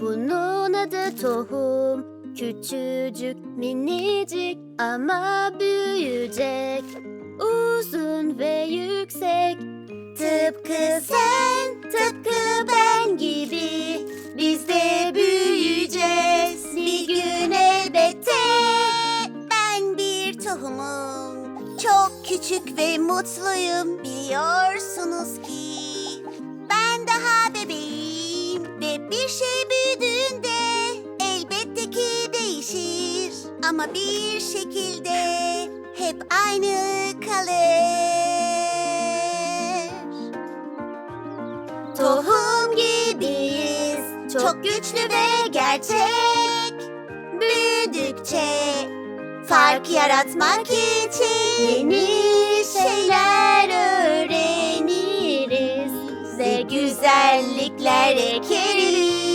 Bunun adı tohum. Küçücük, minicik ama büyüyecek. Uzun ve yüksek. Tıpkı sen, tıpkı ben gibi. Biz de büyüyeceğiz bir gün elbette. Ben bir tohumum. Çok küçük ve mutluyum biliyorsunuz ki. Bir şey büyüdüğünde elbette ki değişir. Ama bir şekilde hep aynı kalır. Tohum gibiyiz, çok güçlü ve gerçek. Büyüdükçe fark yaratmak için yeni güzellikler ekeriz.